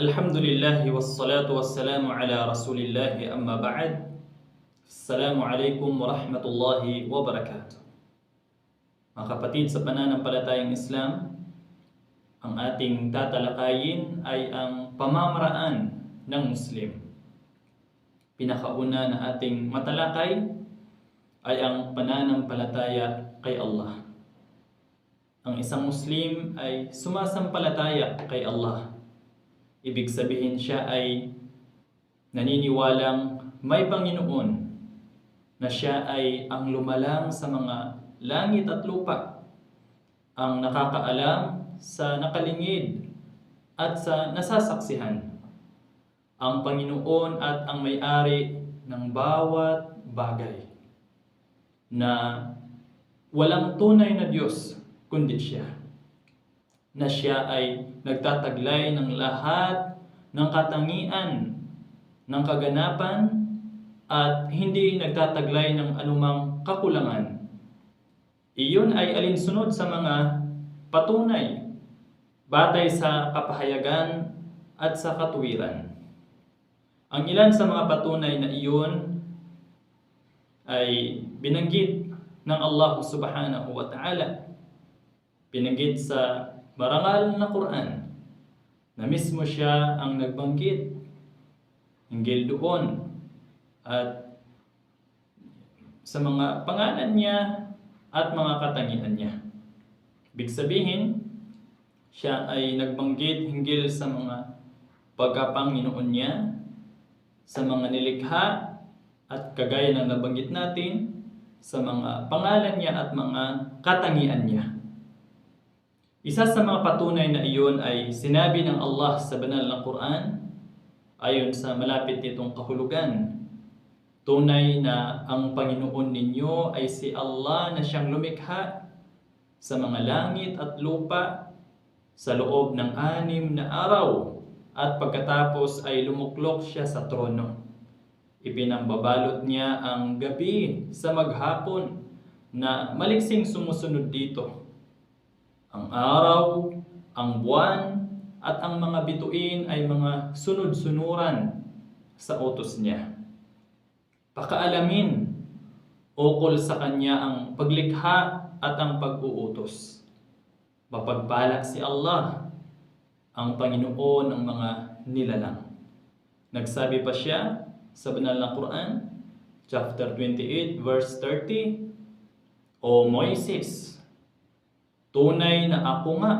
Alhamdulillah wassalatu wassalamu ala rasulillah amma ba'd. Assalamu alaikum warahmatullahi wabarakatuh Mga kapatid sa pananampalatayang Islam ang ating tatalakayin ay ang pamamaraan ng Muslim. Pinakauna na ating matalakay ay ang pananampalataya kay Allah. Ang isang Muslim ay sumasampalataya kay Allah. Ibig sabihin siya ay naniniwalang may Panginoon na siya ay ang lumalang sa mga langit at lupa, ang nakakaalam sa nakalingid at sa nasasaksihan, ang Panginoon at ang may-ari ng bawat bagay na walang tunay na Diyos kundi siya. Na siya ay nagtataglay ng lahat ng katangian, ng kaganapan, at hindi nagtataglay ng anumang kakulangan. Iyon ay alinsunod sa mga patunay, batay sa kapahayagan at sa katuwiran. Ang ilan sa mga patunay na iyon ay binanggit ng Allah subhanahu wa ta'ala. Binanggit sa marangal na Quran na mismo siya ang nagbanggit hinggil doon at sa mga pangalan niya at mga katangian niya. Ibig sabihin, siya ay nagbanggit hinggil sa mga pagkapanginoon niya, sa mga nilikha, at kagaya ng nabanggit natin, sa mga pangalan niya at mga katangian niya. Isa sa mga patunay na iyon ay sinabi ng Allah sa banal na Quran ayon sa malapit nitong kahulugan Tunay na ang Panginoon ninyo ay si Allah na siyang lumikha sa mga langit at lupa sa loob ng anim na araw at pagkatapos ay lumuklok siya sa trono. Ipinambabalot niya ang gabi sa maghapon na maliksing sumusunod dito. Ang araw, ang buwan, at ang mga bituin ay mga sunod-sunuran sa utos niya pakaalamin ukol sa kanya ang paglikha at ang pag-uutos. Mapagbalak si Allah, ang Panginoon ng mga nilalang. Nagsabi pa siya sa banal na Quran, chapter 28, verse 30, O Moises, tunay na ako nga,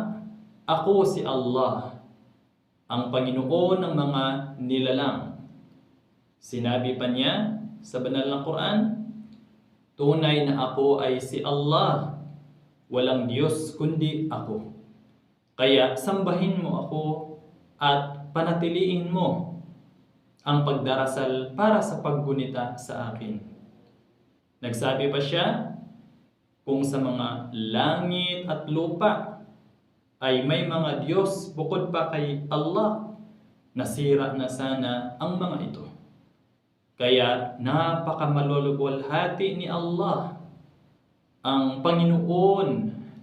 ako si Allah, ang Panginoon ng mga nilalang. Sinabi pa niya, sa banal na Quran, tunay na ako ay si Allah, walang Diyos kundi ako. Kaya sambahin mo ako at panatiliin mo ang pagdarasal para sa paggunita sa akin. Nagsabi pa siya, kung sa mga langit at lupa ay may mga Diyos bukod pa kay Allah, nasira na sana ang mga ito. Kaya napakamalulugwalhati ni Allah ang Panginoon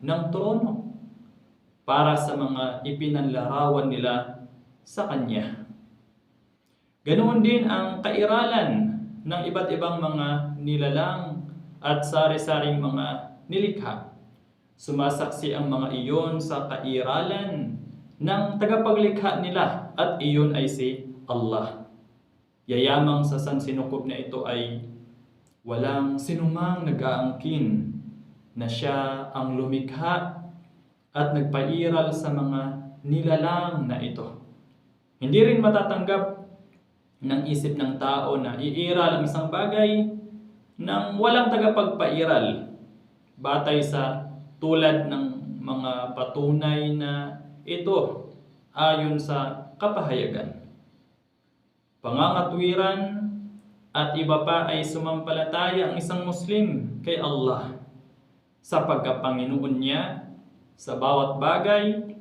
ng trono para sa mga ipinanlarawan nila sa Kanya. Ganoon din ang kairalan ng iba't ibang mga nilalang at sari-saring mga nilikha. Sumasaksi ang mga iyon sa kairalan ng tagapaglikha nila at iyon ay si Allah yayamang sa sansinukob na ito ay walang sinumang nag-aangkin na siya ang lumikha at nagpairal sa mga nilalang na ito. Hindi rin matatanggap ng isip ng tao na iiral ang isang bagay nang walang tagapagpairal batay sa tulad ng mga patunay na ito ayon sa kapahayagan pangangatwiran, at iba pa ay sumampalataya ang isang Muslim kay Allah sa pagkapanginoon niya sa bawat bagay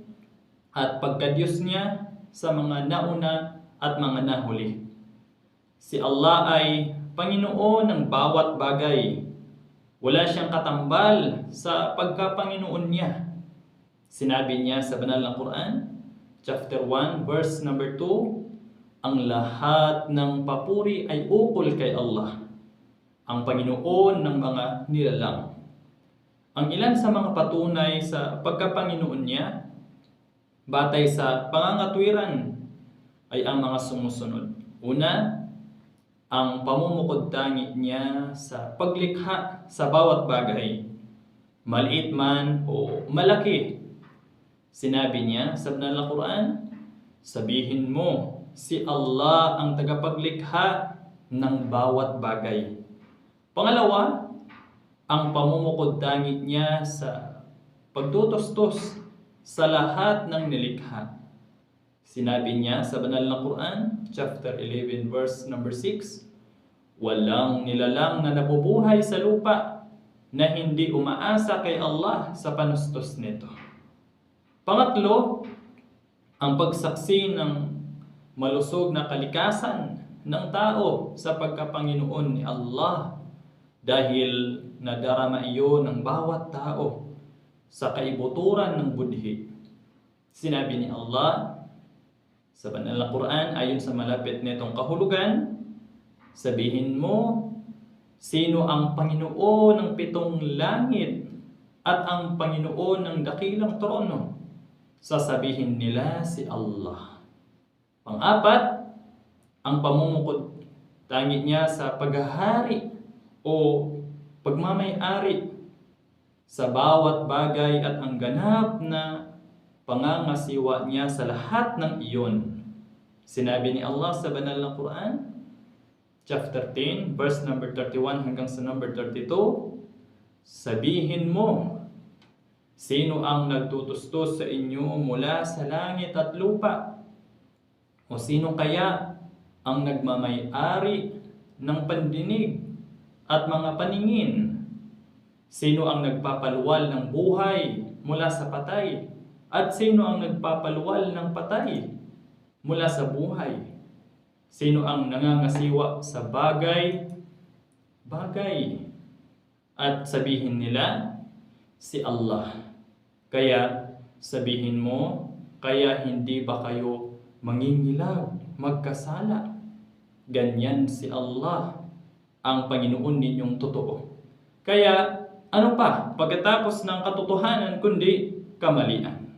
at pagkadyos niya sa mga nauna at mga nahuli. Si Allah ay Panginoon ng bawat bagay. Wala siyang katambal sa pagkapanginoon niya. Sinabi niya sa banal na Quran, chapter 1, verse number 2, ang lahat ng papuri ay ukol kay Allah, ang Panginoon ng mga nilalang. Ang ilan sa mga patunay sa pagkapanginoon niya, batay sa pangangatwiran, ay ang mga sumusunod. Una, ang pamumukod tangi niya sa paglikha sa bawat bagay, maliit man o malaki. Sinabi niya sa banal na Quran, sabihin mo, si Allah ang tagapaglikha ng bawat bagay. Pangalawa, ang pamumukod tangi niya sa pagtutustos sa lahat ng nilikha. Sinabi niya sa banal na Quran, chapter 11, verse number 6, Walang nilalang na nabubuhay sa lupa na hindi umaasa kay Allah sa panustos nito. Pangatlo, ang pagsaksi ng malusog na kalikasan ng tao sa pagkapanginoon ni Allah dahil nadarama iyon ng bawat tao sa kaibuturan ng budhi. Sinabi ni Allah sa banal na Quran ayon sa malapit nitong kahulugan, sabihin mo, sino ang Panginoon ng pitong langit at ang Panginoon ng dakilang trono? Sasabihin nila si Allah. Pang-apat, ang pamumukod tangi niya sa paghahari o pagmamay-ari sa bawat bagay at ang ganap na pangangasiwa niya sa lahat ng iyon. Sinabi ni Allah sa banal na Quran, chapter 10, verse number 31 hanggang sa number 32, Sabihin mo, sino ang nagtutustos sa inyo mula sa langit at lupa? O sino kaya ang nagmamay-ari ng pandinig at mga paningin? Sino ang nagpapaluwal ng buhay mula sa patay? At sino ang nagpapaluwal ng patay mula sa buhay? Sino ang nangangasiwa sa bagay? Bagay. At sabihin nila, si Allah. Kaya sabihin mo, kaya hindi ba kayo mangingilaw, magkasala? Ganyan si Allah, ang Panginoon ninyong totoo. Kaya ano pa pagkatapos ng katotohanan kundi kamalian?